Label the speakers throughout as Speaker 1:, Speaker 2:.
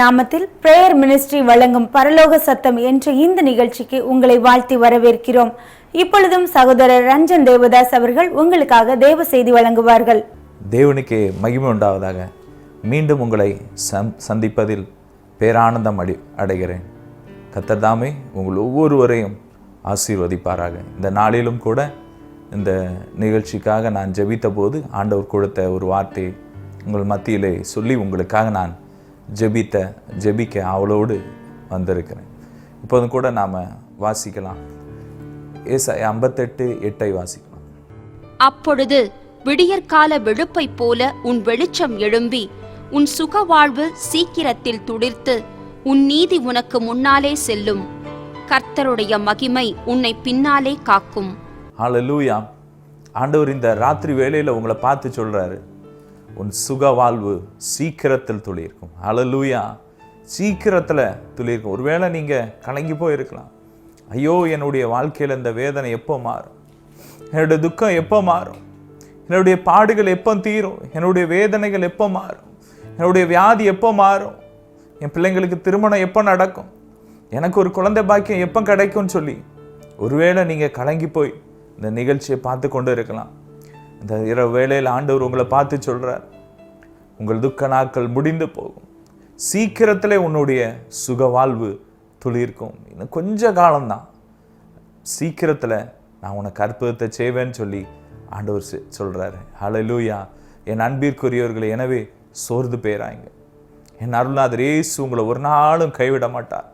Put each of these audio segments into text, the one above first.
Speaker 1: நாமத்தில் prayer ministry வழங்கும் பரலோக சத்தம் என்ற இந்த நிகழ்ச்சிக்கு உங்களை வாழ்த்தி வரவேற்கிறோம். இப்பொழுதும் சகோதரர் ரஞ்சன் தேவதாஸ் அவர்கள் உங்களுக்காக தேவ செய்தி வழங்குவார்கள்.
Speaker 2: தேவனுக்கு மகிமை உண்டாவதாக. மீண்டும் உங்களை சந்திப்பதில் பேரானந்தம் அடி அடைகிறேன். கத்தர்தாமே உங்கள் ஒவ்வொருவரையும் ஆசீர்வதிப்பாராக. இந்த நாளிலும் கூட இந்த நிகழ்ச்சிக்காக நான் ஜெபித்த போது ஆண்டவர் கொடுத்த ஒரு வார்த்தையை உங்கள் மத்தியிலே சொல்லி உங்களுக்காக நான் ஜெபித்த ஜெபிக்க அவளோடு வந்திருக்கிறேன். இப்போதும் கூட நாம் வாசிக்கலாம். ஏச ஐம்பத்தெட்டு எட்டை வாசிக்கலாம்.
Speaker 3: அப்பொழுது விடியற்கால வெளுப்பைப் போல உன் வெளிச்சம் எழும்பி உன் சுகவாழ்வு சீக்கிரத்தில் துளிர்த்து உன் நீதி உனக்கு முன்னாலே செல்லும். கர்த்தருடைய மகிமை உன்னை பின்னாலே காக்கும்.
Speaker 2: ஹalleluya. ஆண்டவர் இந்த ராத்திரி வேளையில் உங்களை பார்த்து சொல்றாரு. உன் சுக வாழ்வு சீக்கிரத்தில் துளிர்க்கும். அழலூயா சீக்கிரத்தில் துளிர்க்கும். ஒருவேளை நீங்கள் கலங்கி போயிருக்கலாம். ஐயோ என்னுடைய வாழ்க்கையில் இந்த வேதனை எப்போ மாறும்? என்னுடைய துக்கம் எப்போ மாறும்? என்னுடைய பாடுகள் எப்போ தீரும்? என்னுடைய வேதனைகள் எப்போ மாறும்? என்னுடைய வியாதி எப்போ மாறும்? என் பிள்ளைங்களுக்கு திருமணம் எப்போ நடக்கும்? எனக்கு ஒரு குழந்தை பாக்கியம் எப்போ கிடைக்கும்னு சொல்லி ஒருவேளை நீங்கள் கலங்கி போய் இந்த நிகழ்ச்சியை பார்த்து கொண்டு இருக்கலாம். இந்த இரவு வேளையில் ஆண்டவர் உங்களை பார்த்து சொல்கிறார் உங்கள் துக்க நாட்கள் முடிந்து போகும். சீக்கிரத்தில் உன்னுடைய சுக வாழ்வு துளிர்க்கும். இன்னும் கொஞ்ச காலம்தான். சீக்கிரத்தில் நான் உனக்கு அற்புதத்தை செய்வேன்னு சொல்லி ஆண்டவர் செ- ஹலலூயா என் அன்பிற்குரியவர்களை எனவே சோர்ந்து போயிறாங்க. என் அருள்நாதர் இயேசு உங்களை ஒரு நாளும் கைவிட மாட்டார்.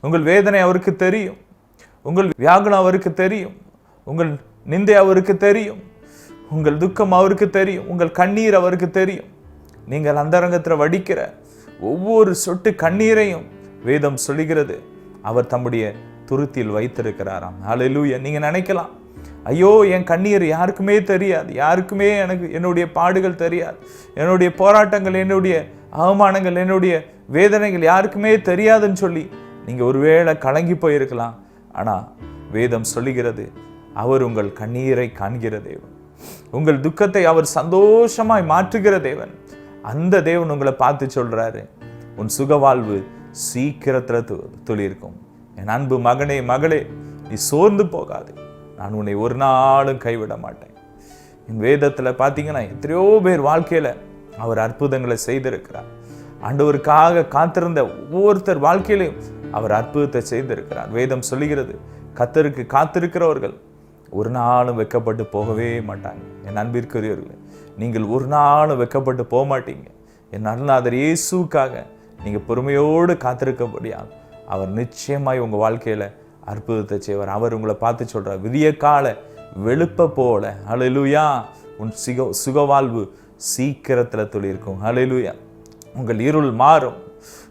Speaker 2: உங்கள் வேதனை அவருக்கு தெரியும். உங்கள் வியாகுலம் அவருக்கு தெரியும். உங்கள் நிந்தை அவருக்கு தெரியும். உங்கள் துக்கம் அவருக்கு தெரியும் உங்கள் கண்ணீர் அவருக்கு தெரியும். நீங்கள் அந்தரங்கத்தில் வடிக்கிற ஒவ்வொரு சொட்டு கண்ணீரையும் வேதம் சொல்லுகிறது. அவர் தம்முடைய துருத்தியில் வைத்திருக்கிறாராம். ஹalleluya நீங்கள் நினைக்கலாம். ஐயோ என் கண்ணீர் யாருக்குமே தெரியாது. யாருக்குமே எனக்கு என்னுடைய பாடுகள் தெரியாது. என்னுடைய போராட்டங்கள் என்னுடைய அவமானங்கள் என்னுடைய வேதனைகள் யாருக்குமே தெரியாதுன்னு சொல்லி நீங்கள் ஒருவேளை கலங்கி போயிருக்கலாம். ஆனால் வேதம் சொல்லுகிறது அவர் உங்கள் கண்ணீரை காண்கிற தெய்வம் உங்கள் துக்கத்தை அவர் சந்தோஷமாய் மாற்றுகிற தேவன். அந்த தேவன் உங்களை பார்த்து சொல்றாரு உன் சுகவாழ்வு சீக்கிரத்துல சீக்கிரத்தில் துளிர்க்கும். என் அன்பு மகனே மகளே நீ சோர்ந்து போகாது. நான் உன்னை ஒரு நாளும் கைவிட மாட்டேன். என் வேதத்துல பார்த்தீங்கன்னா எத்தனையோ பேர் வாழ்க்கையில அவர் அற்புதங்களை செய்திருக்கிறார். ஆண்டவருக்காக காத்திருந்த ஒவ்வொருத்தர் வாழ்க்கையிலையும் அவர் அற்புதத்தை செய்திருக்கிறார். வேதம் சொல்லுகிறது கத்தருக்கு காத்திருக்கிறவர்கள் ஒரு நாளும் வெக்கப்பட்டு போகவே மாட்டாங்க. என் அன்பிற்குரியவர்களே நீங்கள் ஒரு நாளும் வெக்கப்பட்டு போக மாட்டீங்க. என் அருளாதர் இயேசுக்காக நீங்கள் பொறுமையோடு காத்திருக்கபடியால் அவர் நிச்சயமாய் உங்கள் வாழ்க்கையில் அற்புதத்தை செய்வார். அவர் உங்களை பார்த்து சொல்கிறார் விடிய கால வெளுப்ப போல ஹalleluya உன் சிக சுகவாழ்வு சீக்கிரத்தில் துளிர்க்கும் ஹalleluya. உங்கள் இருள் மாறும்.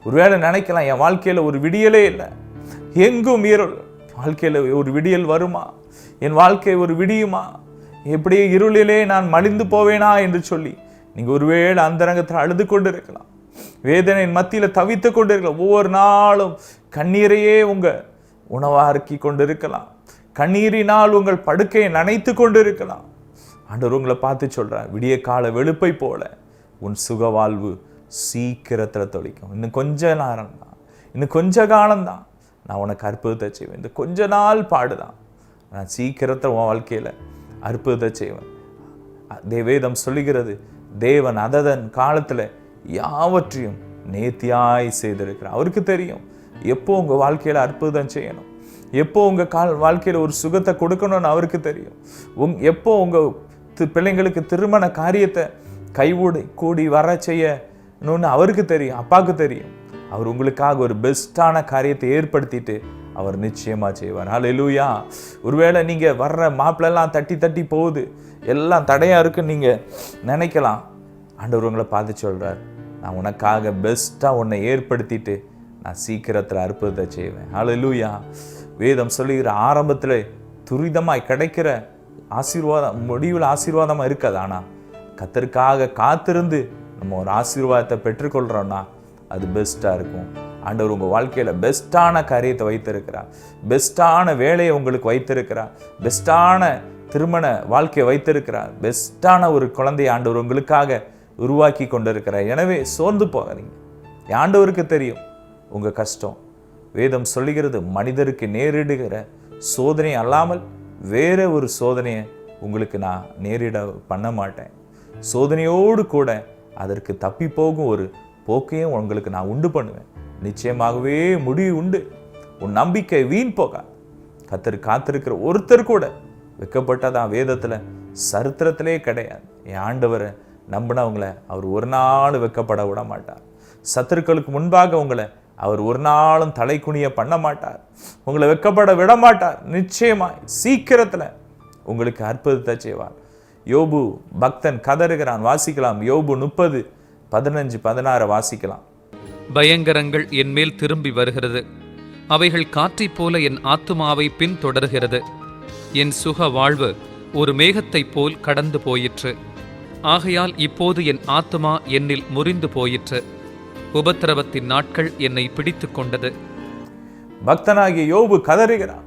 Speaker 2: ஒருவேளை நினைக்கலாம் என் வாழ்க்கையில் ஒரு விடியலே இல்லை. எங்கும் இருள் வாழ்க்கையில் ஒரு விடியல் வருமா? என் வாழ்க்கை ஒரு விடியுமா? எப்படியே இருளிலே நான் மலிந்து போவேனா என்று சொல்லி நீங்கள் ஒருவேளை அந்தரங்கத்தில் அழுது கொண்டு இருக்கலாம் வேதனையின் மத்தியில் தவித்து கொண்டு இருக்கலாம் ஒவ்வொரு நாளும் கண்ணீரையே உங்கள் உணவாக்கி கொண்டு இருக்கலாம் கண்ணீரினால் உங்கள் படுக்கையை நனைத்து கொண்டு இருக்கலாம் ஆண்டவர் உங்களை பார்த்து சொல்கிறேன் விடிய கால வெளுப்பை போல உன் சுக வாழ்வு சீக்கிரத்தில் தொலைக்கும். இன்னும் கொஞ்ச நேரம் தான் இன்னும் கொஞ்ச காலம்தான். நான் உனக்கு அற்புதத்தை செய்வேன். இந்த கொஞ்ச நாள் பாடுதான். நான் சீக்கிரத்தில் உன் வாழ்க்கையில் அற்புதத்தை செய்வேன். தேவேதம் சொல்லுகிறது தேவன் அததன் காலத்தில் யாவற்றையும் நேர்த்தியாய் செய்திருக்கிறார். அவருக்கு தெரியும் எப்போ உங்கள் வாழ்க்கையில் அற்புதம் செய்யணும் எப்போ உங்கள் கால் வாழ்க்கையில் ஒரு சுகத்தை கொடுக்கணும்னு அவருக்கு தெரியும். உங் எப்போ உங்கள் தி- பிள்ளைங்களுக்கு திருமண காரியத்தை கைகூடி கூடி வர செய்யணும்னு அவருக்கு தெரியும் அப்பாவுக்கு தெரியும். அவர் உங்களுக்காக ஒரு பெஸ்ட்டான காரியத்தை ஏற்படுத்திட்டு அவர் நிச்சயமாக செய்வார். ஹalleluya ஒருவேளை நீங்கள் வர்ற மாப்பிள்ளெல்லாம் தட்டி தட்டி போகுது. எல்லாம் தடையாக இருக்குன்னு நீங்கள் நினைக்கலாம். ஆண்டவர் உங்களை பார்த்து சொல்கிறார் நான் உனக்காக பெஸ்ட்டாக உன்னை ஏற்படுத்திட்டு நான் சீக்கிரத்தில் அற்புதத்தை செய்வேன். ஹalleluya வேதம் சொல்லுகிற ஆரம்பத்தில் துரிதமாக கிடைக்கிற ஆசீர்வாதம் முடிவில் ஆசீர்வாதமாக இருக்காது. ஆனால் கத்தருக்காக காத்திருந்து நம்ம ஒரு ஆசீர்வாதத்தை பெற்றுக்கொள்கிறோன்னா அது பெஸ்ட்டாக இருக்கும். ஆண்டவர் உங்கள் வாழ்க்கையில் பெஸ்ட்டான காரியத்தை வைத்திருக்கிறார். பெஸ்ட்டான வேலையை உங்களுக்கு வைத்திருக்கிறார். பெஸ்ட்டான திருமண வாழ்க்கையை வைத்திருக்கிறார். பெஸ்ட்டான ஒரு குழந்தையை ஆண்டவர் உங்களுக்காக உருவாக்கி கொண்டிருக்கிறார். எனவே சோர்ந்து போகாதீங்க. ஆண்டவருக்கு தெரியும். உங்கள் கஷ்டம். வேதம் சொல்லுகிறது மனிதருக்கு நேரிடுகிற சோதனை அல்லாமல் வேற ஒரு சோதனையை உங்களுக்கு நான் நேரிட பண்ண மாட்டேன். சோதனையோடு கூட அதற்கு தப்பி போகும் ஒரு போக்கையும் உங்களுக்கு நான் உண்டு பண்ணுவேன். நிச்சயமாகவே முடிவு உண்டு. உன் நம்பிக்கை வீண் போகா. கத்தர் காத்திருக்கிற ஒருத்தர் கூட வைக்கப்பட்டதான் வேதத்தில் சரித்திரத்திலே கிடையாது. என் ஆண்டவரை நம்பினவங்கள அவர் ஒரு நாள் வைக்கப்பட விட மாட்டார். சத்துருக்களுக்கு முன்பாக உங்களை அவர் ஒரு நாளும் தலை குனிய பண்ண மாட்டார். உங்களை வெக்கப்பட விட மாட்டார். நிச்சயமாய் சீக்கிரத்தில் உங்களுக்கு அற்புதத்தை செய்வார். யோபு பக்தன் கதறுகிறான். வாசிக்கலாம். யோபு முப்பது பதினஞ்சு பதினாறு வாசிக்கலாம்.
Speaker 4: பயங்கரங்கள் என் மேல் திரும்பி வருகிறது. அவைகள் காற்றைப் போல என் ஆத்துமாவை பின்தொடர்கிறது. என் சுக வாழ்வு ஒரு மேகத்தைப் போல் கடந்து போயிற்று. ஆகையால் இப்போது என் ஆத்துமா என்னில் முறிந்து போயிற்று. உபத்திரவத்தின் நாட்கள் என்னை பிடித்து கொண்டது.
Speaker 2: பக்தனாகிய யோபு கதறுகிறான்.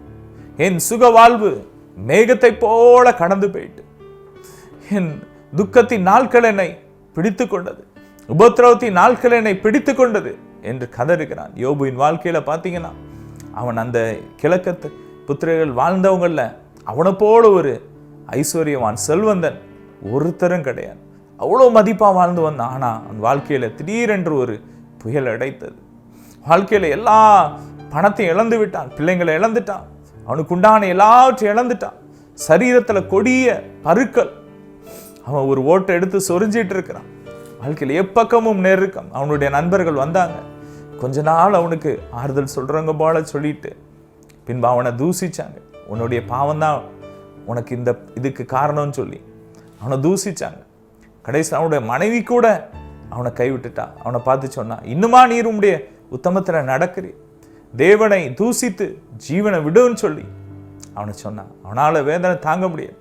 Speaker 2: என் சுக வாழ்வு மேகத்தைப் போல கடந்து போயிட்டு என் துக்கத்தின் நாட்கள் என்னை பிடித்து கொண்டது. உபத்திரவத்தின் நாட்கள் என்னை பிடித்து கொண்டது என்று கதறுகிறான். யோபுவின் வாழ்க்கையில் பார்த்தீங்கன்னா அவன் அந்த கிழக்கத்து புத்திரர்கள் வாழ்ந்தவங்களில் அவனை போல ஒரு ஐஸ்வர்யவான் செல்வந்தன் ஒருத்தரும் கிடையாது. அவ்வளோ மதிப்பாக வாழ்ந்து வந்தான். ஆனால் அவன் வாழ்க்கையில் திடீரென்று ஒரு புயல் அடைத்தது. வாழ்க்கையில் எல்லா பணத்தையும் இழந்து விட்டான் பிள்ளைங்களை இழந்துட்டான் அவனுக்கு உண்டான எல்லாவற்றையும் இழந்துட்டான். சரீரத்தில் கொடிய பருக்கள். அவன் ஒரு ஓட்டை எடுத்து சொரிஞ்சிட்டு இருக்கிறான். வாழ்க்கையில் எப்பக்கமும் நெருக்கம். அவனுடைய நண்பர்கள் வந்தாங்க. கொஞ்ச நாள் அவனுக்கு ஆறுதல் சொல்கிறவங்க போல சொல்லிட்டு பின்பு அவனை தூசிச்சாங்க. உன்னுடைய பாவம் தான் உனக்கு இந்த இதுக்கு காரணம்னு சொல்லி அவனை தூசிச்சாங்க. கடைசி அவனுடைய மனைவி கூட அவனை கைவிட்டுட்டா. அவனை பார்த்து சொன்னா இன்னுமா நீர் உடைய உத்தமத்தில் நடக்கிறீ தேவனை தூசித்து ஜீவனை விடுன்னு சொல்லி. அவனை சொன்னான் அவனால் வேதனை தாங்க முடியாது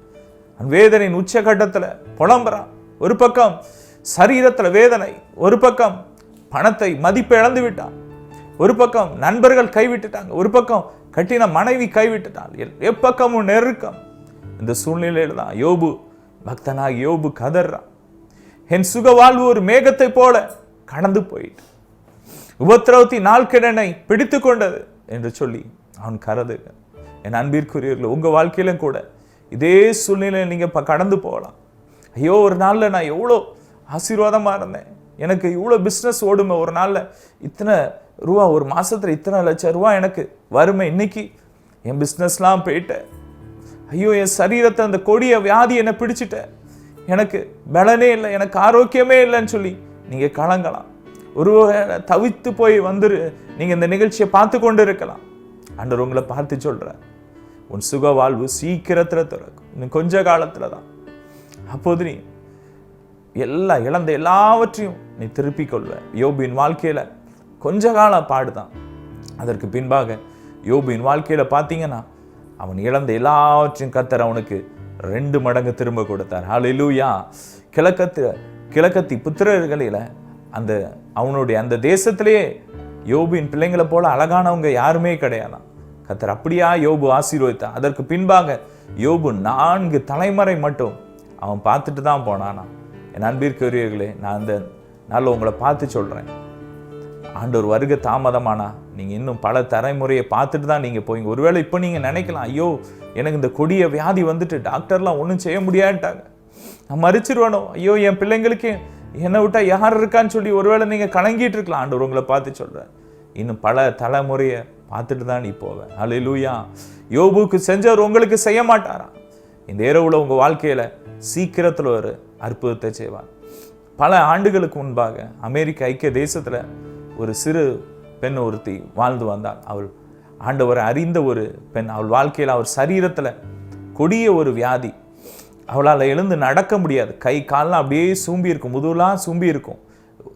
Speaker 2: அவன் வேதனையின் உச்சகட்டத்துல புலம்புறான். ஒரு பக்கம் சரீரத்துல வேதனை ஒரு பக்கம் பணத்தை மதிப்பு இழந்து விட்டான் ஒரு பக்கம் நண்பர்கள் கைவிட்டுட்டாங்க ஒரு பக்கம் கட்டின மனைவி கைவிட்டுட்டான் எல்- எப்பக்கமும் நெருக்கம். இந்த சூழ்நிலையில் தான் யோபு பக்தனாக யோபு கதறான். என் சுக வாழ்வு ஒரு மேகத்தை போல கடந்து போயிட்டு உபத்திரவத்தி நாள்கிழனை பிடித்து கொண்டது என்று சொல்லி அவன் கருதுக. என் அன்பிற்குரியவர்கள் உங்க வாழ்க்கையிலும் கூட இதே சூழ்நிலையை நீங்க இப்போ கடந்து போகலாம். ஐயோ ஒரு நாள்ல நான் எவ்வளோ ஆசீர்வாதமாக இருந்தேன். எனக்கு இவ்வளோ பிஸ்னஸ் ஓடுமே ஒரு நாளில். இத்தனை ரூபா ஒரு மாதத்தில் இத்தனை லட்சம் ரூபா எனக்கு வருமே இன்னைக்கு. என் பிஸ்னஸ்லாம் போயிட்டேன் ஐயோ என் சரீரத்தை அந்த கொடிய வியாதி என்னை பிடிச்சிட்டேன் எனக்கு பலனே இல்லை எனக்கு ஆரோக்கியமே இல்லைன்னு சொல்லி நீங்கள் கலங்கலாம். ஒரு தவித்து போய் வந்துரு நீங்கள் இந்த நிகழ்ச்சியை பார்த்து கொண்டு இருக்கலாம். ஆண்டவர் உங்களை பார்த்து சொல்கிறேன் உன் சுக வாழ்வு சீக்கிரத்தில் திறக்கும். இன்னும் கொஞ்ச காலத்தில் தான் அப்போது நீ எல்லா இழந்த எல்லாவற்றையும் நீ திருப்பிக் கொள்வ. யோபின் வாழ்க்கையில் கொஞ்ச காலம் பாடுதான். அதற்கு பின்பாக யோபின் வாழ்க்கையில் பார்த்தீங்கன்னா அவன் இழந்த எல்லாவற்றையும் கத்தர் அவனுக்கு ரெண்டு மடங்கு திரும்ப கொடுத்தார். ஹலிலூயா கிழக்கத்து கிழக்கத்தி புத்திரர்களில் அந்த அவனுடைய அந்த தேசத்திலேயே யோபின் பிள்ளைங்களை போல அழகானவங்க யாருமே கிடையாதான் கத்தர் அப்படியா யோபு ஆசீர்வதித்தான் அதற்கு பின்பாக யோபு நான்கு தலைமுறை மட்டும் அவன் பார்த்துட்டு தான் போனானா என் அன்பிற்குரியவர்களே நான் அந்த நாளில் உங்களை பார்த்து சொல்கிறேன் ஆண்டவர் வருக தாமதமானா நீங்கள் இன்னும் பல தலைமுறையை பார்த்துட்டு தான் நீங்கள் போய் ஒருவேளை இப்போ நீங்கள் நினைக்கலாம் ஐயோ எனக்கு இந்த கொடிய வியாதி வந்துட்டு டாக்டர்லாம் ஒன்றும் செய்ய முடியாட்டாங்க. நான் மறிச்சிருவேனோ? ஐயோ என் பிள்ளைங்களுக்கு என்னை விட்டா யார் இருக்கான்னு சொல்லி ஒருவேளை நீங்கள் கலங்கிட்டு இருக்கலாம். ஆண்டவர் உங்களை பார்த்து சொல்கிறேன் இன்னும் பல தலைமுறையை பார்த்துட்டு தான் நீ போவேன் அல்லேலூயா யோபுக்கு செஞ்சவர் உங்களுக்கு செய்ய மாட்டாரா? இந்த இரவுல உங்கள் வாழ்க்கையில் சீக்கிரத்தில் ஒரு அற்புதத்தை செய்வார். பல ஆண்டுகளுக்கு முன்பாக அமெரிக்க ஐக்கிய தேசத்தில் ஒரு சிறு பெண் ஒருத்தி வாழ்ந்து வந்தாள். அவள் ஆண்டவரை அறிந்த ஒரு பெண். அவள் வாழ்க்கையில் அவர் சரீரத்தில் கொடிய ஒரு வியாதி. அவளால் எழுந்து நடக்க முடியாது. கை கால்லாம் அப்படியே சூம்பி இருக்கும். முதுகுலாம் சூம்பி இருக்கும்.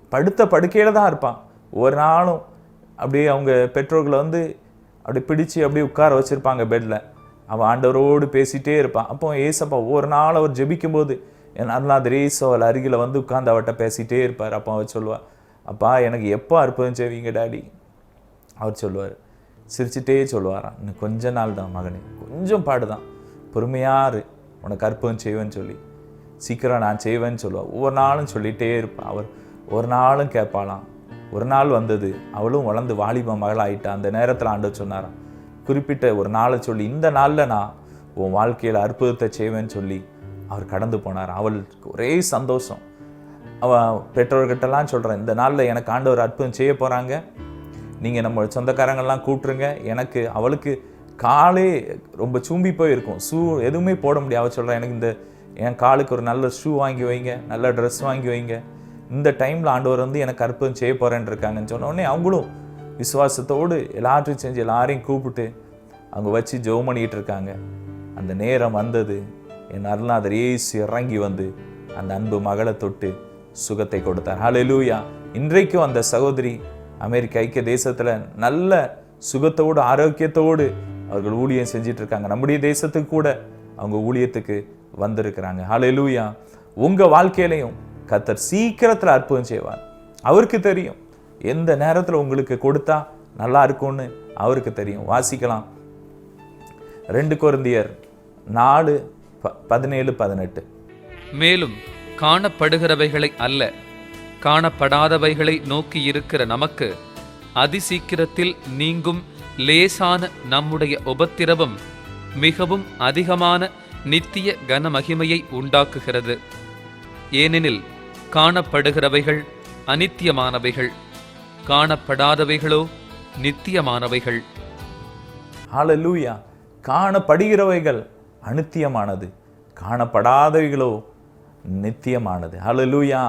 Speaker 2: படுத்த படுக்கையில் தான் இருப்பான் ஒரு நாளும் அப்படியே அவங்க பெற்றோர்களை வந்து அப்படி பிடிச்சு அப்படியே உட்கார வச்சுருப்பாங்க பெட்டில் அவன் ஆண்டவரோடு பேசிகிட்டே இருப்பான் அப்போ ஏசப்பா ஒவ்வொரு நாள் அவர் ஜெபிக்கும்போது என் அருளாதர் ஏசு அவள் அருகில் வந்து உட்காந்து அவட்ட பேசிகிட்டே இருப்பார். அப்பா அவர் சொல்லுவார் அப்பா எனக்கு எப்போ அற்புதம் செய்வீங்க டாடி? அவர் சொல்லுவார். சிரிச்சிட்டே சொல்லுவாராம் இன்னும் கொஞ்ச நாள் தான் மகனே கொஞ்சம் பாடுதான் பொறுமையாரு உனக்கு அற்புதம் செய்வேன்னு சொல்லி. சீக்கிரம் நான் செய்வேன்னு சொல்லுவாள் ஒவ்வொரு நாளும் சொல்லிகிட்டே இருப்பான் அவர் ஒரு நாளும் கேட்பாளாம். ஒரு நாள் வந்தது அவளும் வளர்ந்து வாலிப மகளாயிட்டா. அந்த நேரத்தில் ஆண்டு சொன்னாராம் குறிப்பிட்ட ஒரு நாளை சொல்லி இந்த நாளில் நான் உன் வாழ்க்கையில் அற்புதத்தை செய்வேன்னு சொல்லி அவர் கடந்து போனார். அவளுக்கு ஒரே சந்தோஷம். அவள் பெற்றோர்கிட்டலாம் சொல்கிறேன் இந்த நாளில் எனக்கு ஆண்டவர் அற்புதம் செய்ய போகிறாங்க நீங்கள் நம்ம சொந்தக்காரங்கள்லாம் கூப்பிட்ருங்க எனக்கு அவளுக்கு காலே ரொம்ப சூம்பி போயிருக்கும். ஷூ எதுவுமே போட முடியாது. அவள் சொல்கிறேன் எனக்கு இந்த என் காலுக்கு ஒரு நல்ல ஷூ வாங்கி வைங்க நல்ல ட்ரெஸ் வாங்கி வைங்க. இந்த டைமில் ஆண்டவர் வந்து எனக்கு அற்புதம் செய்ய போகிறேன்னு இருக்காங்கன்னு சொன்னோடனே அவங்களும் விசுவாசத்தோடு எல்லாத்தையும் செஞ்சு எல்லாரையும் கூப்பிட்டு அவங்க வச்சு ஜெபம் பண்ணிக்கிட்டு இருக்காங்க. அந்த நேரம் வந்தது. என் அருளாதர் இயேசு இறங்கி வந்து அந்த அன்பு மகளை தொட்டு சுகத்தை கொடுத்தார். ஹலெலூயா இன்றைக்கும் அந்த சகோதரி அமெரிக்க ஐக்கிய தேசத்தில் நல்ல சுகத்தோடு ஆரோக்கியத்தோடு அவர்கள் ஊழியம் செஞ்சிட்டு இருக்காங்க நம்முடைய தேசத்துக்கு கூட அவங்க ஊழியத்துக்கு வந்திருக்கிறாங்க. ஹலெலூயா உங்க வாழ்க்கையிலையும் கத்தர் சீக்கிரத்தில் அற்புதம் செய்வார். அவருக்கு தெரியும். எந்த நேரத்தில் உங்களுக்கு கொடுத்தா நல்லா இருக்கும்னு அவருக்கு தெரியும். வாசிக்கலாம். ரெண்டு குழந்தையர் நாலு பதினேழு பதினெட்டு.
Speaker 4: மேலும் காணப்படுகிறவைகளை அல்ல காணப்படாதவைகளை நோக்கி இருக்கிற நமக்கு அதிசீக்கிரத்தில் நீங்கும் லேசான நம்முடைய உபத்திரவம் மிகவும் அதிகமான நித்திய கனமகிமையை உண்டாக்குகிறது. ஏனெனில் காணப்படுகிறவைகள் அனித்தியமானவைகள் காணப்படாதவைகளோ நித்தியமானவைகள்.
Speaker 2: ஹalleluya. காணப்படுகிறவைகள் அனித்தியமானது காணப்படாதவைகளோ நித்தியமானது. அலலூயா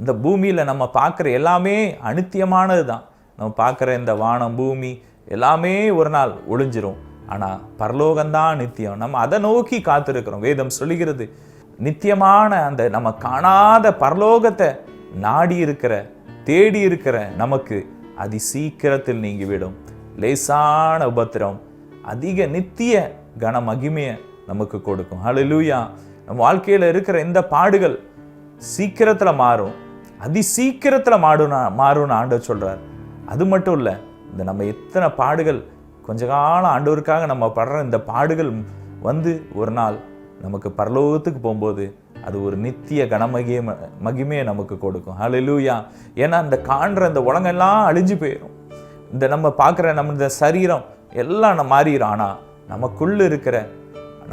Speaker 2: இந்த பூமியில் நம்ம பார்க்குற எல்லாமே அனித்தியமானது தான். நம்ம பார்க்குற இந்த வானம் பூமி எல்லாமே ஒரு நாள் ஒளிஞ்சிரும். ஆனால் பரலோகம்தான் நித்தியம். நம்ம அதை நோக்கி காத்திருக்கிறோம். வேதம் சொல்லுகிறது நித்தியமான அந்த நம்ம காணாத பரலோகத்தை நாடி இருக்கிற தேடி இருக்கிற நமக்கு அதி சீக்கிரத்தில் நீங்கிவிடும். லேசான உபத்திரம் அதிக நித்திய கன மகிமையை நமக்கு கொடுக்கும். ஹலலூயா நம்ம வாழ்க்கையில் இருக்கிற இந்த பாடுகள் சீக்கிரத்தில் மாறும். அதி சீக்கிரத்தில் மாடுனா மாறும்னு ஆண்டவர் சொல்கிறார் அது மட்டும் இல்லை இந்த நம்ம எத்தனை பாடுகள் கொஞ்ச காலம் ஆண்டவருக்காக நம்ம படுற இந்த பாடுகள் வந்து ஒரு நாள் நமக்கு பரலோகத்துக்கு போகும்போது அது ஒரு நித்திய கனமகிய மகிமையை நமக்கு கொடுக்கும். ஹலலூயா ஏன்னா இந்த காண்ற இந்த உலகெல்லாம் அழிஞ்சு போயிடும் இந்த நம்ம பார்க்குற நம்ம இந்த சரீரம் எல்லாம் நம்ம மாறிடும் ஆனால் நமக்குள்ளே இருக்கிற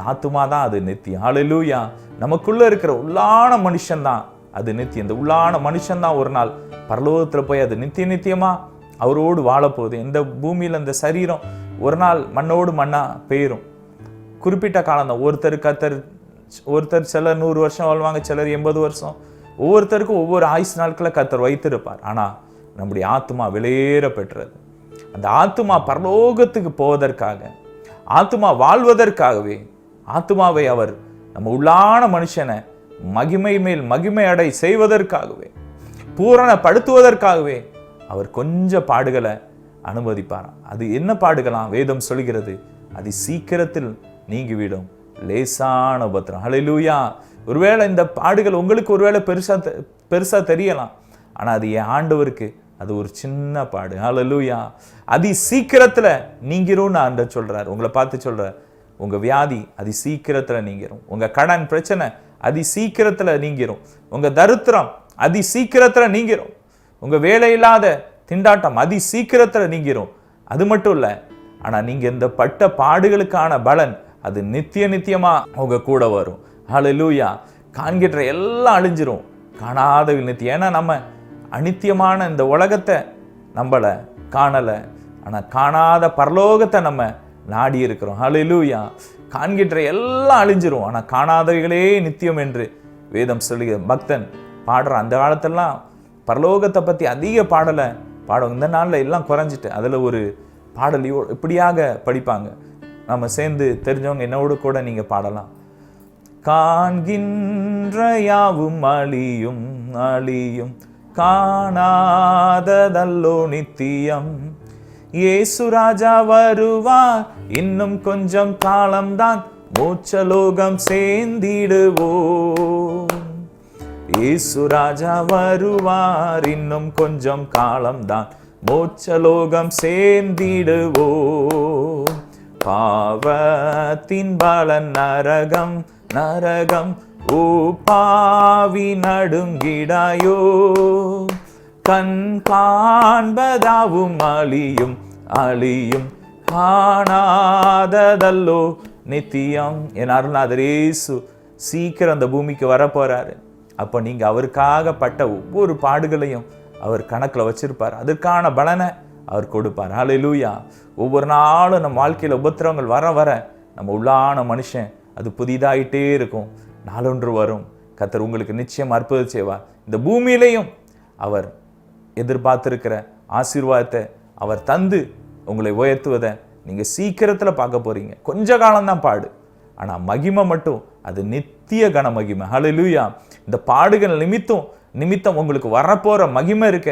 Speaker 2: ஆத்துமா தான் அது நித்தியம். ஹalleluya நமக்குள்ளே இருக்கிற உள்ளான மனுஷன் தான் அது நித்தியம். இந்த உள்ளான மனுஷன் தான் ஒரு நாள் பரலோகத்தில் போய் அது நித்திய நித்தியமாக அவரோடு வாழப்போகுது. இந்த பூமியில் இந்த சரீரம் ஒரு நாள் மண்ணோடு மண்ணாக பெயரும். குறிப்பிட்ட காலம் தான் ஒருத்தர் கத்தர் ஒருத்தர் சிலர் நூறு வருஷம் வாழ்வாங்க சிலர் எண்பது வருஷம். ஒவ்வொருத்தருக்கும் ஒவ்வொரு ஆயுசு நாட்களில் கத்தர் வைத்திருப்பார். ஆனால் நம்முடைய ஆத்மா வெளியேற பெற்றது அந்த ஆத்மா பரலோகத்துக்கு போவதற்காக ஆத்மா வாழ்வதற்காகவே ஆத்மாவை அவர் நம்ம உள்ளான மனுஷனை மகிமை மேல் மகிமை அடை செய்வதற்காகவே பூரணப்படுத்துவதற்காகவே அவர் கொஞ்சம் பாடுகளை அனுமதிப்பாராம். அது என்ன பாடுகளாம்? வேதம் சொல்கிறது அது சீக்கிரத்தில் நீங்கிவிடும். லேசான உபத்திரம். ஹalleluya ஒருவேளை இந்த பாடுகள் உங்களுக்கு ஒருவேளை பெருசாக தெ- தெரியலாம். ஆனால் அது என் ஆண்டவருக்கு அது ஒரு சின்ன பாடு. ஹalleluya அதி சீக்கிரத்தில் நீங்கிரும்னு அந்த சொல்கிறார் உங்களை பார்த்து சொல்றார். உங்கள் வியாதி அதி சீக்கிரத்தில் நீங்கிரும். உங்கள் கடன் பிரச்சனை அதி சீக்கிரத்தில் நீங்கிரும். உங்கள் தரித்திரம் அதி சீக்கிரத்தில் நீங்கிரும். உங்கள் வேலை இல்லாத திண்டாட்டம் அதி சீக்கிரத்தில் நீங்கிரும். அது மட்டும் இல்லை ஆனால் நீங்கள் இந்த பட்ட பாடுகளுக்கான பலன் அது நித்திய நித்தியமாக உங்கள் கூட வரும். ஹalleluya காண்கின்ற எல்லாம் அழிஞ்சிரும். காணாத நித்தியம். ஏன்னா நம்ம அனித்தியமான இந்த உலகத்தை நம்மளை காணலை. ஆனால் காணாத பரலோகத்தை நம்ம நாடி இருக்கிறோம். ஹalleluya. காண்கின்ற எல்லாம் அழிஞ்சிரும். ஆனால் காணாதவைகளே நித்தியம் என்று வேதம் சொல்லுகிற பக்தன் பாடுற அந்த காலத்தெல்லாம் பரலோகத்தை பற்றி அதிக பாடலை பாடம். இந்த நாளில் எல்லாம் குறைஞ்சிட்டு அதில் ஒரு பாடல் இப்படியாக படிப்பாங்க. நம்ம சேர்ந்து தெரிஞ்சவங்க என்னோடு கூட நீங்கள் பாடலாம். காண்கின்ற யாவும் அழியும் அழியும். காணாததல்லோ நித்தியம். இயேசு ராஜா வருவார். இன்னும் கொஞ்சம் காலம்தான் மோட்சலோகம் சேர்ந்திடுவோம். இயேசு ராஜா வருவார். இன்னும் கொஞ்சம் காலம்தான் மோட்சலோகம் சேர்ந்திடுவோம். பாவத்தின் பலன் நரகம் நரகம் ஓ பாவி நடுங்கிடாயோ. கண் காண்பதாவும் அழியும் அழியும். காணாததல்லோ நித்தியம். என் அருள்நாதர் இயேசு சீக்கிரம் அந்த பூமிக்கு வரப்போகிறாரு அப்போ நீங்கள் அவருக்காக பட்ட ஒவ்வொரு பாடுகளையும் அவர் கணக்கில் வச்சிருப்பார். அதற்கான பலனை அவர் கொடுப்பார். ஹalleluya ஒவ்வொரு நாளும் நம்ம வாழ்க்கையில் உபத்திரவங்கள் வர வர நம்ம உள்ளான மனுஷன் அது புதிதாகிட்டே இருக்கும். நாளொன்று வரும். கத்தர் உங்களுக்கு நிச்சயம் அற்புதம் செய்வார். இந்த பூமியிலையும் அவர் எதிர்பார்த்துருக்கிற ஆசீர்வாதத்தை அவர் தந்து உங்களை உயர்த்துவதை நீங்கள் சீக்கிரத்தில் பார்க்க போகிறீங்க கொஞ்ச காலம்தான் பாடு. ஆனால் மகிமை மட்டும் அது நித்திய கன மகிமை. ஹலலூயா இந்த பாடுகள் நிமித்தம் நிமித்தம் உங்களுக்கு வரப்போகிற மகிமை இருக்க.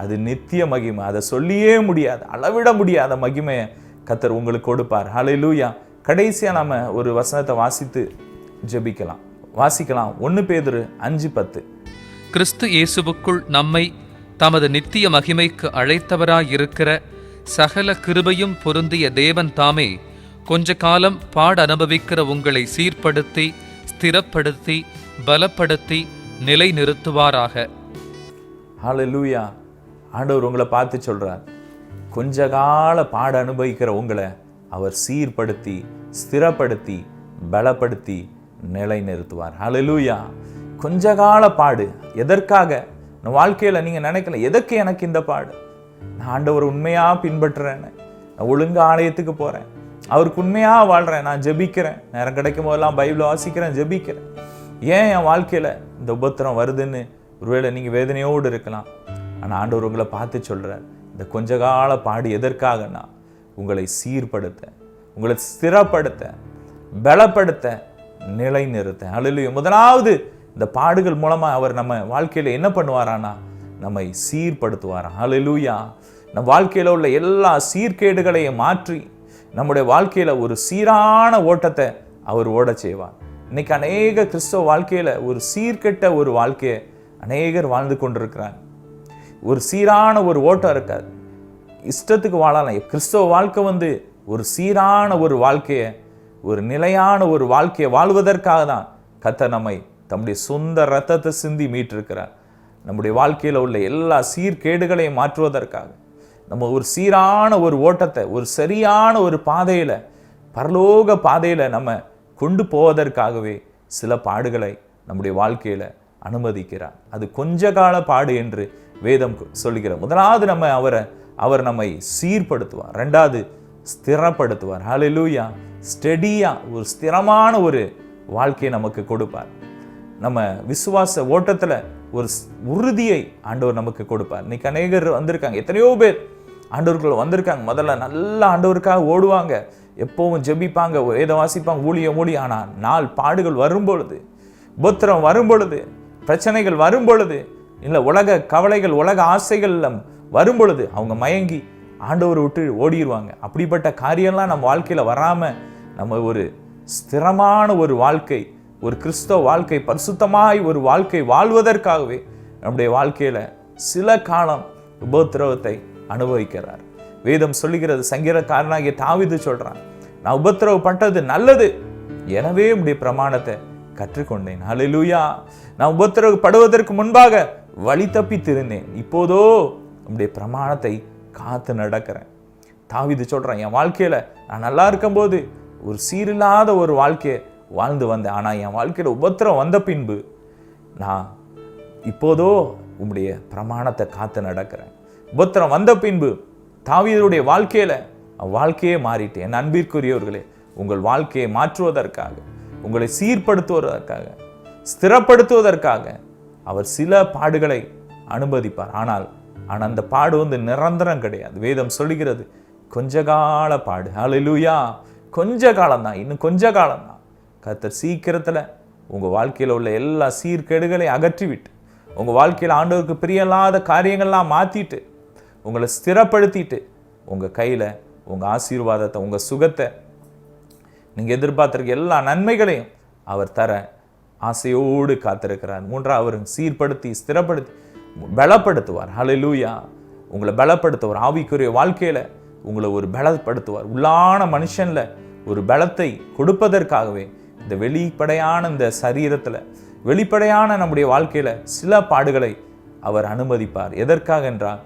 Speaker 2: அது நித்திய மகிமை. அதை சொல்லியே முடியாது அளவிட முடியாத மகிமையை கத்தர் உங்களுக்கு கொடுப்பார். ஹலலூயா கடைசியாக நாம் ஒரு வசனத்தை வாசித்து ஜெபிக்கலாம். வாசிக்கலாம். ஒன்று பேதுரு அஞ்சு பத்து.
Speaker 4: கிறிஸ்து இயேசுவுக்குள் நம்மை தமது நித்திய மகிமைக்கு அழைத்தவராயிருக்கிற சகல கிருபையும் பொருந்திய தேவன் தாமே கொஞ்ச காலம் பாட அனுபவிக்கிற உங்களை சீர்படுத்தி ஸ்திரப்படுத்தி பலப்படுத்தி நிலைநிறுத்துவாராக.
Speaker 2: ஹalleluya. ஆண்டவர் உங்களை பார்த்து சொல்றார். கொஞ்ச கால பாட அனுபவிக்கிற உங்களை அவர் சீர்படுத்தி ஸ்திரப்படுத்தி பலப்படுத்தி நிலைநிறுத்துவார். ஹலலூயா கொஞ்ச கால பாடு. எதற்காக? நான் வாழ்க்கையில் நீங்கள் நினைக்கல எதற்கு எனக்கு இந்த பாடு? நான் ஆண்டவர் உண்மையாக பின்பற்றுறேன்னு. நான் ஒழுங்கா ஆலயத்துக்கு போகிறேன் அவருக்கு உண்மையாக வாழ்கிறேன் நான் ஜெபிக்கிறேன். நேரம் கிடைக்கும் போதெல்லாம் பைபிள் வாசிக்கிறேன் ஜெபிக்கிறேன். ஏன் என் வாழ்க்கையில் இந்த உபத்திரம் வருதுன்னு? ஒருவேளை நீங்கள் வேதனையோடு இருக்கலாம். ஆனால் ஆண்டவர் உங்களை பார்த்து சொல்கிறார் இந்த கொஞ்ச கால பாடு எதற்காகனா உங்களை சீர்படுத்த உங்களை ஸ்திரப்படுத்த பலப்படுத்த நிலைநிறுத்த. அல்ல முதலாவது இந்த பாடுகள் மூலமாக அவர் நம்ம வாழ்க்கையில் என்ன பண்ணுவாரானா நம்மை சீர்படுத்துவாராம் ஹalleluya நம் வாழ்க்கையில் உள்ள எல்லா சீர்கேடுகளையும் மாற்றி நம்முடைய வாழ்க்கையில் ஒரு சீரான ஓட்டத்தை அவர் ஓட செய்வார். இன்னைக்கு அநேக கிறிஸ்தவ வாழ்க்கையில் ஒரு சீர்கெட்ட ஒரு வாழ்க்கையை அநேகர் வாழ்ந்து கொண்டிருக்கிறாங்க ஒரு சீரான ஒரு ஓட்டம் இருக்காது. இஷ்டத்துக்கு வாழலாம். கிறிஸ்தவ வாழ்க்கை வந்து ஒரு சீரான ஒரு வாழ்க்கையை ஒரு நிலையான ஒரு வாழ்க்கையை வாழ்வதற்காக தான் கத்த நம்மை தம்முடைய சொந்த ரத்தத்தை சிந்தி மீட்டிருக்கிறார். நம்முடைய வாழ்க்கையில் உள்ள எல்லா சீர்கேடுகளையும் மாற்றுவதற்காக நம்ம ஒரு சீரான ஒரு ஓட்டத்தை ஒரு சரியான ஒரு பாதையில் பரலோக பாதையில் நம்ம கொண்டு போவதற்காகவே சில பாடுகளை நம்முடைய வாழ்க்கையில் அனுமதிக்கிறார். அது கொஞ்ச கால பாடு என்று வேதம் சொல்லுகிறார் முதலாவது நம்ம அவரை அவர் நம்மை சீர்படுத்துவார். ரெண்டாவது ஸ்திரப்படுத்துவார். ஹalleluya ஸ்டெடியாக ஒரு ஸ்திரமான ஒரு வாழ்க்கையை நமக்கு கொடுப்பார். நம்ம விசுவாச ஓட்டத்தில் ஒரு ஸ்- உறுதியை ஆண்டவர் நமக்கு கொடுப்பார். இன்னைக்கு அநேகர் வந்திருக்காங்க. எத்தனையோ பேர் ஆண்டவர்கள் வந்திருக்காங்க. முதல்ல நல்லா ஆண்டவருக்காக ஓடுவாங்க. எப்போவும் ஜெபிப்பாங்க வேதம் வாசிப்பாங்க ஊழிய மூடி. ஆனால் நாள் பாடுகள் வரும்பொழுது புத்திரம் உபத்திரம் பிரச்சனைகள் வரும்பொழுது இல்லை உலக கவலைகள் உலக ஆசைகள் வரும்பொழுது அவங்க மயங்கி ஆண்டவரை விட்டு ஓடிடுவாங்க அப்படிப்பட்ட காரியம்லாம் நம்ம வாழ்க்கையில் வராமல் நம்ம ஒரு ஸ்திரமான ஒரு வாழ்க்கை ஒரு கிறிஸ்தவ வாழ்க்கை பரிசுத்தமாய் ஒரு வாழ்க்கை வாழ்வதற்காகவே நம்முடைய வாழ்க்கையில் சில காலம் உபத்திரவத்தை அனுபவிக்கிறார். வேதம் சொல்லுகிறது சங்கீதக்காரனாகிய தாவிது சொல்கிறான் நான் உபத்திரவம் பண்ணுறது நல்லது எனவே உடைய பிரமாணத்தை கற்றுக்கொண்டேன். ஹalleluya. நான் உபத்திரவப்படுவதற்கு முன்பாக வழி தப்பி திருந்தேன் இப்போதோ உடைய பிரமாணத்தை காத்து நடக்கிறேன். தாவிது சொல்கிறேன் என் வாழ்க்கையில் நான் நல்லா இருக்கும்போது ஒரு சீரில்லாத ஒரு வாழ்க்கையை வாழ்ந்து வந்தேன். ஆனால் என் வாழ்க்கையில் உபத்திரம் வந்த பின்பு நான் இப்போதோ உம்முடைய பிரமாணத்தை காத்து நடக்கிறேன். உபத்திரம் வந்த பின்பு தாவீதுடைய வாழ்க்கையில் வாழ்க்கையே மாறிட்டு என் அன்பிற்குரியவர்களே உங்கள் வாழ்க்கையை மாற்றுவதற்காக உங்களை சீர்படுத்துவதற்காக ஸ்திரப்படுத்துவதற்காக அவர் சில பாடுகளை அனுமதிப்பார். ஆனால் ஆனால் அந்த பாடு வந்து நிரந்தரம் கிடையாது. வேதம் சொல்லுகிறது கொஞ்ச கால பாடு. ஹalleluya கொஞ்ச காலம்தான் இன்னும் கொஞ்ச காலம்தான் கத்தர் சீக்கிரத்தில் உங்கள் வாழ்க்கையில் உள்ள எல்லா சீர்கேடுகளை அகற்றிவிட்டு உங்கள் வாழ்க்கையில் ஆண்டவருக்கு பிரியமில்லாத காரியங்கள்லாம் மாற்றிட்டு உங்களை ஸ்திரப்படுத்திட்டு உங்கள் கையில் உங்கள் ஆசீர்வாதத்தை உங்கள் சுகத்தை நீங்கள் எதிர்பார்த்திருக்க எல்லா நன்மைகளையும் அவர் தர ஆசையோடு காத்திருக்கிறார். மூன்றாவது அவர் சீர்படுத்தி ஸ்திரப்படுத்தி பலப்படுத்துவார். ஹalleluya உங்களை பலப்படுத்துவார். ஆவிக்குரிய வாழ்க்கையில் உங்களை ஒரு பலப்படுத்துவார். உள்ளான மனுஷனில் ஒரு பலத்தை கொடுப்பதற்காகவே இந்த வெளிப்படையான இந்த சரீரத்தில் வெளிப்படையான நம்முடைய வாழ்க்கையில் சில பாடுகளை அவர் அனுமதிப்பார். எதற்காக என்றால்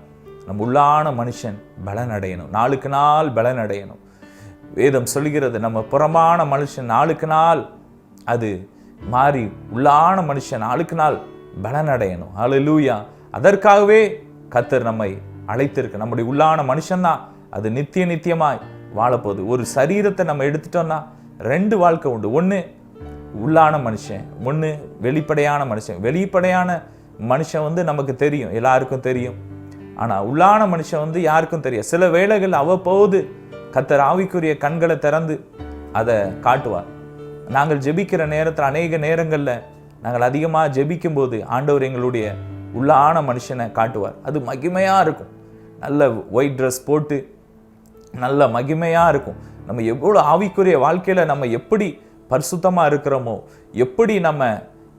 Speaker 2: நம் உள்ளான மனுஷன் பலன் அடையணும் நாளுக்கு நாள் பலன் அடையணும் வேதம் சொல்கிறது நம்ம புறமான மனுஷன் நாளுக்கு நாள் அது மாறி உள்ளான மனுஷன் நாளுக்கு நாள் பலன் அடையணும் லூயா அதற்காகவே கத்தர் நம்மை அழைத்திருக்கு நம்முடைய உள்ளான மனுஷன்தான் அது நித்திய நித்தியமாய் வாழப்போகுது. ஒரு சரீரத்தை நம்ம எடுத்துட்டோம்னா ரெண்டு வாழ்க்கை உண்டு. ஒன்று உள்ளான மனுஷன் ஒன்று வெளிப்படையான மனுஷன். வெளிப்படையான மனுஷன் வந்து நமக்கு தெரியும் எல்லாருக்கும் தெரியும். ஆனால் உள்ளான மனுஷன் வந்து யாருக்கும் தெரியும் சில வேளைகள் அவ்வப்போது கத்தர் ஆவிக்குரிய கண்களை திறந்து அதை காட்டுவார். நாங்கள் ஜெபிக்கிற நேரத்தில் அநேக நேரங்களில் நாங்கள் அதிகமாக ஜெபிக்கும் போது ஆண்டவர் எங்களுடைய உள்ளான மனுஷனை காட்டுவார். அது மகிமையாக இருக்கும். நல்ல ஒயிட் ட்ரெஸ் போட்டு நல்ல மகிமையாக இருக்கும். நம்ம எவ்வளோ ஆவிக்குரிய வாழ்க்கையில் நம்ம எப்படி பரிசுத்தமாக இருக்கிறோமோ எப்படி நம்ம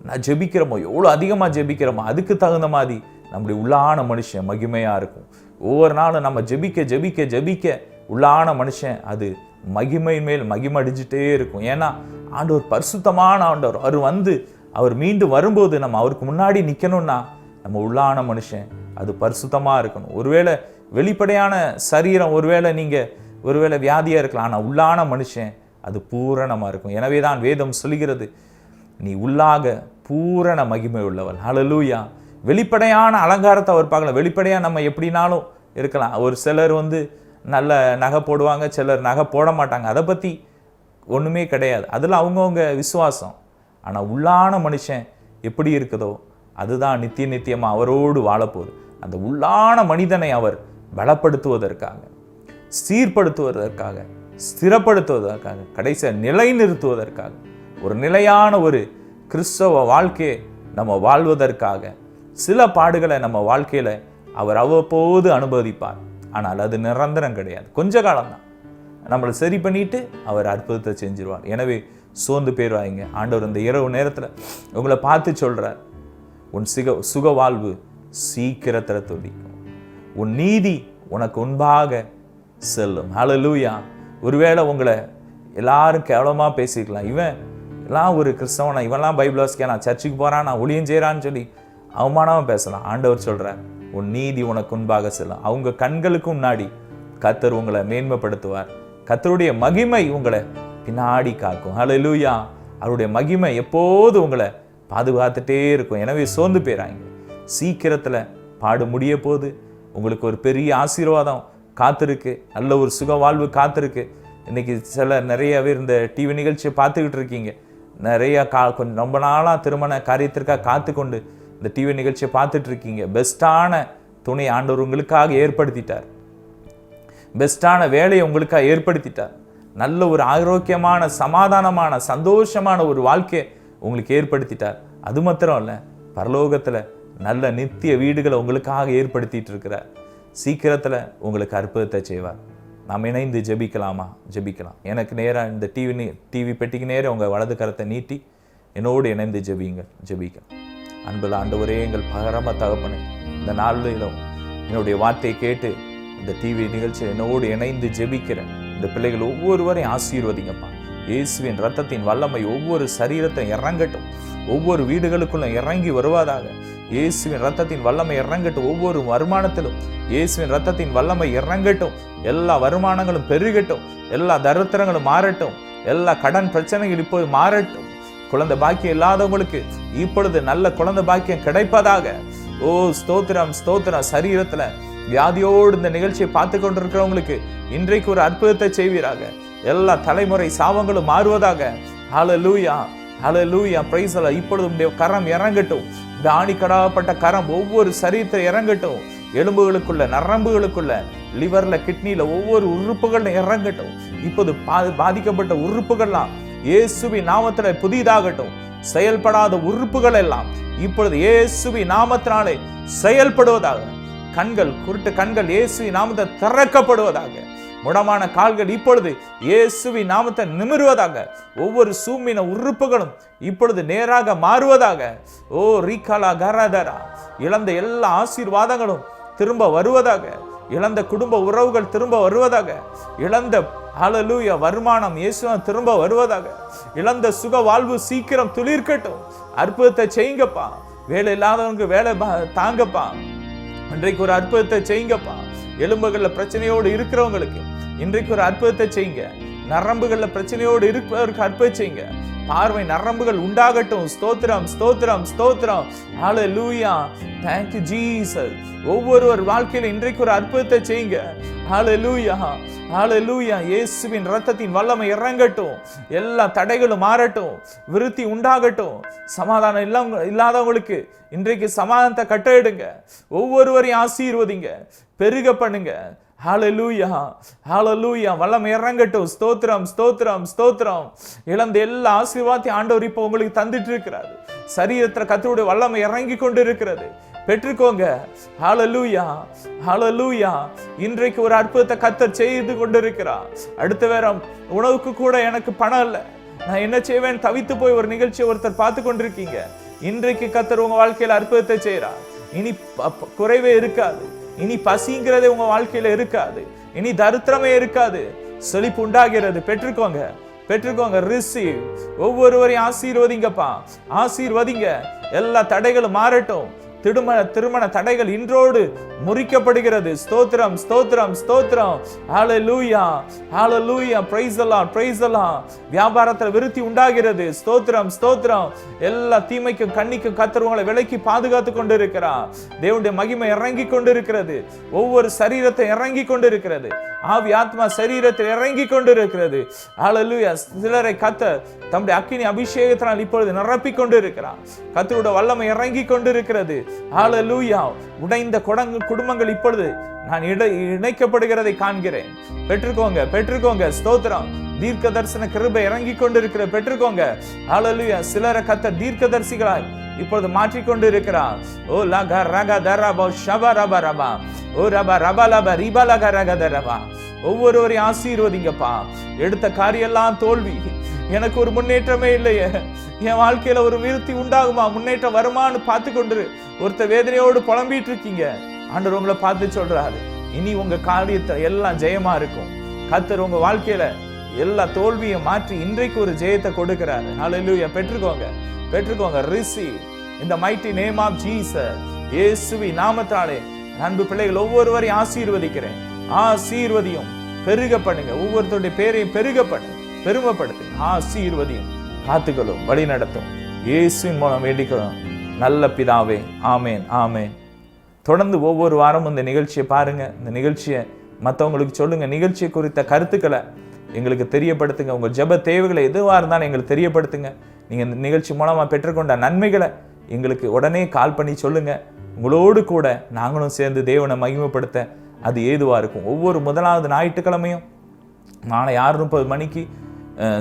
Speaker 2: நான் ஜெபிக்கிறோமோ எவ்வளோ அதிகமாக ஜெபிக்கிறோமோ அதுக்கு தகுந்த மாதிரி நம்முடைய உள்ளான மனுஷன் மகிமையாக இருக்கும். ஒவ்வொரு நாளும் நம்ம ஜெபிக்க ஜெபிக்க ஜெபிக்க உள்ளான மனுஷன் அது மகிமை மேல் மகிமடிஞ்சிட்டே இருக்கும். ஏன்னா ஆண்டவர் பரிசுத்தமான ஆண்டவர். அவர் வந்து அவர் மீண்டும் வரும்போது நம்ம அவருக்கு முன்னாடி நிற்கணும்னா நம்ம உள்ளான மனுஷன் அது பரிசுத்தமாக இருக்கணும். ஒருவேளை வெளிப்படையான சரீரம் ஒருவேளை நீங்கள் ஒருவேளை வியாதியாக இருக்கலாம். ஆனால் உள்ளான மனுஷன் அது பூரணமாக இருக்கும். எனவே தான் வேதம் சொல்கிறது நீ உள்ளாக பூரண மகிமை உள்ளவள். ஹalleluya வெளிப்படையான அலங்காரத்தை அவர் பார்க்கலாம் வெளிப்படையாக நம்ம எப்படினாலும் இருக்கலாம். ஒரு சிலர் வந்து நல்ல நகை போடுவாங்க சிலர் நகை போட மாட்டாங்க. அதை பற்றி ஒன்றுமே கிடையாது. அதில் அவங்கவுங்க விசுவாசம். ஆனால் உள்ளான மனுஷன் எப்படி இருக்குதோ அதுதான் நித்திய நித்தியமாக அவரோடு வாழப்போகுது. அந்த உள்ளான மனிதனை அவர் பலப்படுத்துவதற்காக. சீர்படுத்துவதற்காக ஸ்திரப்படுத்துவதற்காக கடைசியாக நிலைநிறுத்துவதற்காக ஒரு நிலையான ஒரு கிறிஸ்தவ வாழ்க்கையை நம்ம வாழ்வதற்காக சில பாடுகளை நம்ம வாழ்க்கையில் அவர் அவ்வப்போது அனுபவிப்பார். ஆனால் அது நிரந்தரம் கிடையாது. கொஞ்ச காலம்தான். நம்மளை சரி பண்ணிட்டு அவர் அற்புதத்தை செஞ்சிருவார். எனவே சோர்ந்து போயிடுவாங்க ஆண்டவர் இந்த இரவு நேரத்தில் உங்களை பார்த்து சொல்கிறார் உன் சிக சுக வாழ்வு சீக்கிரத்தில் துடிக்கும் உன் நீதி உனக்கு உண்பாக செல்லும். ஹalleluya ஒருவேளை உங்களை எல்லாரும் கேவலமாக பேசிக்கலாம் இவன் எல்லாம் ஒரு கிறிஸ்தவனா இவன்லாம் பைபிள் வாசிக்க நான் சர்ச்சுக்கு போகிறான் நான் ஒளியும் செய்கிறான்னு சொல்லி அவமானமாக பேசலாம். ஆண்டவர் சொல்கிறார் உன் நீதி உனக்கு முன்பாக செல்லும். அவங்க கண்களுக்கு முன்னாடி கத்தர் உங்களை மேன்மைப்படுத்துவார். கத்தருடைய மகிமை உங்களை பின்னாடி காக்கும். ஹalleluya அவருடைய மகிமை எப்போது உங்களை பாதுகாத்துட்டே இருக்கும். எனவே சோர்ந்து போயிறாங்க. சீக்கிரத்தில் பாடு முடிய போது உங்களுக்கு ஒரு பெரிய ஆசீர்வாதம் காத்திருக்கு. நல்ல ஒரு சுக வாழ்வு காத்திருக்கு. இன்னைக்கு சில நிறைய பேர் இந்த டிவி நிகழ்ச்சியை பார்த்துக்கிட்டு இருக்கீங்க. நிறையா கா கொஞ்சம் ரொம்ப நாளாக திருமண காரியத்திற்காக காத்து கொண்டு இந்த டிவி நிகழ்ச்சியை பார்த்துட்டு இருக்கீங்க. பெஸ்ட்டான துணை ஆண்டவர் உங்களுக்காக ஏற்படுத்திட்டார். பெஸ்ட்டான வேலையை உங்களுக்காக ஏற்படுத்திட்டார். நல்ல ஒரு ஆரோக்கியமான சமாதானமான சந்தோஷமான ஒரு வாழ்க்கையை உங்களுக்கு ஏற்படுத்திட்டார். அது மாத்திரம் இல்லை பரலோகத்தில் நல்ல நித்திய வீடுகளை உங்களுக்காக ஏற்படுத்திட்டு இருக்கிறார். சீக்கிரத்தில் உங்களுக்கு அற்புதத்தை செய்வார். நாம் இணைந்து ஜெபிக்கலாமா? ஜெபிக்கலாம். எனக்கு நேராக இந்த டிவி டிவி பெட்டிக்கு நேராக உங்கள் வலது கரத்தை நீட்டி என்னோடு இணைந்து ஜெபியுங்கள். ஜெபிக்கலாம் அன்புள்ள ஆண்டவரே எங்கள் பகரம தகப்பனே இந்த நாளிலும் என்னுடைய வார்த்தையை கேட்டு இந்த டிவி நிகழ்ச்சியில் என்னோடு இணைந்து ஜெபிக்கிற இந்த பிள்ளைகள் ஒவ்வொருவரையும் ஆசீர்வதிங்கப்பா. இயேசுவின் ரத்தத்தின் வல்லமை ஒவ்வொரு சரீரத்தை இறங்கட்டும். ஒவ்வொரு வீடுகளுக்குள்ள இறங்கி வருவதாக இயேசுவின் ரத்தத்தின் வல்லமை இறங்கட்டும். ஒவ்வொரு வருமானத்திலும் இயேசுவின் ரத்தத்தின் வல்லமை இறங்கட்டும். எல்லா வருமானங்களும் பெருகட்டும். எல்லா தரித்திரங்களும் மாறட்டும். எல்லா கடன் பிரச்சனைகள் இப்போது மாறட்டும். குழந்தை பாக்கியம் இல்லாதவங்களுக்கு இப்பொழுது நல்ல குழந்தை பாக்கியம் கிடைப்பதாக. ஓ ஸ்தோத்திரம் ஸ்தோத்திரம். சரீரத்துல வியாதியோடு இந்த நிகழ்ச்சியை பார்த்து கொண்டிருக்கிறவங்களுக்கு இன்றைக்கு ஒரு அற்புதத்தை செய்வீராக. எல்லா தலைமுறை சாபங்களும் மாறுவதாக. ஹலோ லூயா ஹலோ லூயா பிரைஸ் இப்பொழுது உம்முடைய கரம் இறங்கட்டும். தாணி கடாப்பட்ட கரம் ஒவ்வொரு சரீரத்தை இறங்கட்டும். எலும்புகளுக்குள்ள நரம்புகளுக்குள்ள லிவர்ல கிட்னில ஒவ்வொரு உறுப்புகளும் இறங்கட்டும். இப்போது பாதிக்கப்பட்ட உறுப்புகள்லாம் இயேசுவி நாமத்துல புதிதாகட்டும். செயல்படாத உறுப்புகள் எல்லாம் இப்பொழுது இயேசுவி நாமத்தினாலே செயல்படுவதாக கண்கள் குருட்டு கண்கள் இயேசுவி நாமத்தை திறக்கப்படுவதாக முடமான கால்கள் இப்பொழுது இயேசுவின் நாமத்தை நிமிருவதாக ஒவ்வொரு சூமின உறுப்புகளும் இப்பொழுது நேராக மாறுவதாக. ஓ ரீகாலா கராதரா. இழந்த எல்லா ஆசீர்வாதங்களும் திரும்ப வருவதாக. இழந்த குடும்ப உறவுகள் திரும்ப வருவதாக. இழந்த அலலூய வருமானம் இயேசுவன் திரும்ப வருவதாக. இழந்த சுக வாழ்வு சீக்கிரம் துளிர்க்கட்டும். அற்புதத்தை செய்யுங்கப்பா. வேலை இல்லாதவனுக்கு வேலை பா- தாங்கப்பா. இன்றைக்கு ஒரு அற்புதத்தை செய்யுங்கப்பா. எலும்புகளில் பிரச்சனையோடு இருக்கிறவங்களுக்கு இன்றைக்கு ஒரு அற்புதத்தை செய்யுங்க. நரம்புகள்ல பிரச்சனையோடு இருப்பவருக்கு அற்புதம் செய்யுங்க. பார்வை நரம்புகள் உண்டாகட்டும். ஸ்தோத்திரம் ஸ்தோத்திரம் ஸ்தோத்திரம். ஹalleluya லூயா தேங்க்யூ ஜீசஸ் ஒவ்வொருவர் வாழ்க்கையில இன்றைக்கு ஒரு அற்புதத்தை செய்யுங்க. ஹalleluya லூயா இயேசுவின் ரத்தத்தின் வல்லமை இறங்கட்டும். எல்லா தடைகளும் மாறட்டும். விருத்தி உண்டாகட்டும். சமாதானம் இல்லாம இல்லாதவங்களுக்கு இன்றைக்கு சமாதானத்தை கட்டளையிடுங்க. ஒவ்வொருவரையும் ஆசீர்வதிங்க. பெருக பண்ணுங்க. ஹாலலூயா ஹாலலூயா வல்லமை இறங்கட்டும். ஸ்தோத்திரம் ஸ்தோத்திரம் ஸ்தோத்திரம். இழந்த எல்லா ஆசீர்வாதத்தையும் ஆண்டவர் இப்போ உங்களுக்கு தந்துட்டு இருக்கிறாரு சரீரத்தில் கத்தருடைய வல்லமை இறங்கி கொண்டு இருக்கிறது பெற்றுக்கோங்க. ஹாலலூயா ஹாலலூயா இன்றைக்கு ஒரு அற்புதத்தை கத்தர் செய்து கொண்டிருக்கிறார். அடுத்த வேறம் உணவுக்கு கூட எனக்கு பணம் இல்லை. நான் என்ன செய்வேன் தவித்து போய் ஒரு நிகழ்ச்சியை ஒருத்தர் பார்த்து கொண்டிருக்கீங்க. இன்றைக்கு கத்தர் உங்க வாழ்க்கையில் அற்புதத்தை செய்கிறார் இனி ப- குறைவே இருக்காது. இனி பசிங்கிறது உங்க வாழ்க்கையில இருக்காது. இனி தரித்திரமே இருக்காது. செழிப்பு உண்டாகிறது. பெற்றுக்கோங்க. பெற்றுக்கோங்க. ரிசீவ் ஒவ்வொருவரையும் ஆசீர்வதிங்கப்பா. ஆசீர்வதிங்க. எல்லா தடைகளும் மாறட்டும். திருமண திருமண தடைகள் இன்றோடு முறிக்கப்படுகிறது. ஸ்தோத்திரம் ஸ்தோத்திரம் ஸ்தோத்திரம். ஹalleluya லூயா praise லூயா lord எல்லாம் the எல்லாம் வியாபாரத்தில் விருத்தி உண்டாகிறது. ஸ்தோத்திரம் ஸ்தோத்திரம். எல்லா தீமைக்கும் கண்ணிக்கும் கத்துறவங்களை உங்களை விலக்கி பாதுகாத்து கொண்டு இருக்கிறார் தேவனுடைய மகிமை இறங்கி கொண்டு இருக்கிறது ஒவ்வொரு சரீரத்தை இறங்கி கொண்டு இருக்கிறது ஆவி ஆத்மா சரீரத்தில் இறங்கி கொண்டு இருக்கிறது ஹalleluya சிலரை கத்தர் தம்முடைய அக்கினி அபிஷேகத்தினால் இப்பொழுது நிரப்பி கொண்டு இருக்கிறார் கத்தருடைய வல்லமை இறங்கி கொண்டு இருக்கிறது ஹalleluya உடைந்த குடங்கு குடும்பங்கள் இப்பொழுது நான் இடை இணைக்கப்படுகிறதை காண்கிறேன். பெற்றுக்கோங்க பெற்றுக்கோங்க. ஸ்தோத்திரம். தீர்க்க தரிசன கிருபை இறங்கி கொண்டிருக்கிற பெற்றுக்கோங்க. ஆளலுயா சிலரை கத்த தீர்க்க தரிசிகளாய் இப்பொழுது மாற்றிக்கொண்டு இருக்கிறார் ஓ லக ரக தரபோ ஷப ரப ரபா. ஓ ரப ரப லப ரிப லக ரக தரபா ஒவ்வொருவரையும் ஆசீர்வதிங்கப்பா. எடுத்த காரியெல்லாம் தோல்வி. எனக்கு ஒரு முன்னேற்றமே இல்லையே. என் வாழ்க்கையில ஒரு விருத்தி உண்டாகுமா? முன்னேற்றம் வருமான்னு பார்த்து கொண்டு ஒருத்தர் வேதனையோடு புலம்பிட்டு இருக்கீங்க. ஆண்டவர் உங்களை பார்த்து சொல்றாரு. இனி உங்க காரியத்தை எல்லாம் ஜெயமா இருக்கும். கத்தர் உங்க வாழ்க்கையில எல்லா தோல்வியை மாற்றி இன்றைக்கு ஒரு ஜெயத்தை கொடுக்கிறாரு. ஹalleluya பெற்றுக்கோங்க. பெற்றுக்கோங்க. ரிசி இந்த மைட்டி நேம் ஆஃப் ஜீசஸ் இயேசுவி நாமத்தாலே அன்பு பிள்ளைகள் ஒவ்வொருவரையும் ஆசீர்வதிக்கிறேன். ஆசீர்வதியும் பெருக பண்ணுங்க ஒவ்வொருத்தருடைய பேரையும் பெருக பண்ணுங்க பெருமைப்படுத்து ஆசீர்வதியும் காத்துக்களும் வழி நடத்தும் இயேசுவின் மூலம் வேண்டிக்கிறோம் நல்ல பிதாவே ஆமேன் ஆமேன். தொடர்ந்து ஒவ்வொரு வாரமும் இந்த நிகழ்ச்சியை பாருங்கள் இந்த நிகழ்ச்சியை மற்றவங்களுக்கு சொல்லுங்கள் நிகழ்ச்சியை குறித்த கருத்துக்களை எங்களுக்கு தெரியப்படுத்துங்க. உங்கள் ஜெப தேவைகளை எதுவாக இருந்தாலும் எங்களுக்கு தெரியப்படுத்துங்க. நீங்கள் இந்த நிகழ்ச்சி மூலமாக பெற்றுக்கொண்ட நன்மைகளை எங்களுக்கு உடனே கால் பண்ணி சொல்லுங்கள் உங்களோடு கூட நாங்களும் சேர்ந்து தேவனை மகிமைப்படுத்த அது ஏதுவாக இருக்கும். ஒவ்வொரு முதலாவது ஞாயிற்றுக்கிழமையும் நாளை ஆறு முப்பது மணிக்கு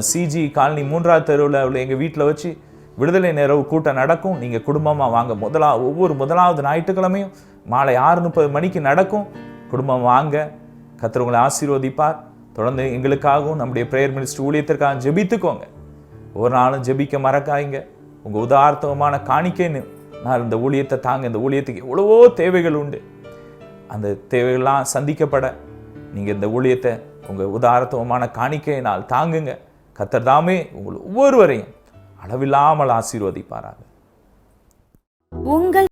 Speaker 2: சிஜி காலனி மூன்றாவது தெருவில் உள்ள எங்கள் வீட்டில் வச்சு விடுதலை நேரவு கூட்டம் நடக்கும். நீங்கள் குடும்பமாக வாங்க. முதலா ஒவ்வொரு முதலாவது ஞாயிற்றுக்கிழமையும் மாலை ஆறு முப்பது மணிக்கு நடக்கும். குடும்பம் வாங்க. கத்துறவங்களை ஆசீர்வதிப்பார். தொடர்ந்து எங்களுக்காகவும் நம்முடைய பிரேயர் மினிஸ்டர் ஊழியத்திற்காக ஜெபித்துக்கோங்க. ஒரு நாளும் ஜெபிக்க மறக்காய்ங்க உங்கள் உதார்த்தமான காணிக்கைன்னு நான் இந்த ஊழியத்தை தாங்க இந்த ஊழியத்துக்கு எவ்வளவோ தேவைகள் உண்டு. அந்த தேவைகள்லாம் சந்திக்கப்பட நீங்கள் இந்த ஊழியத்தை உங்கள் உதாரத்துவமான காணிக்கையினால் தாங்குங்க. கத்தர் தாமே உங்கள் ஒவ்வொருவரையும் அளவில்லாமல் ஆசீர்வதிப்பாராக.
Speaker 1: உங்கள்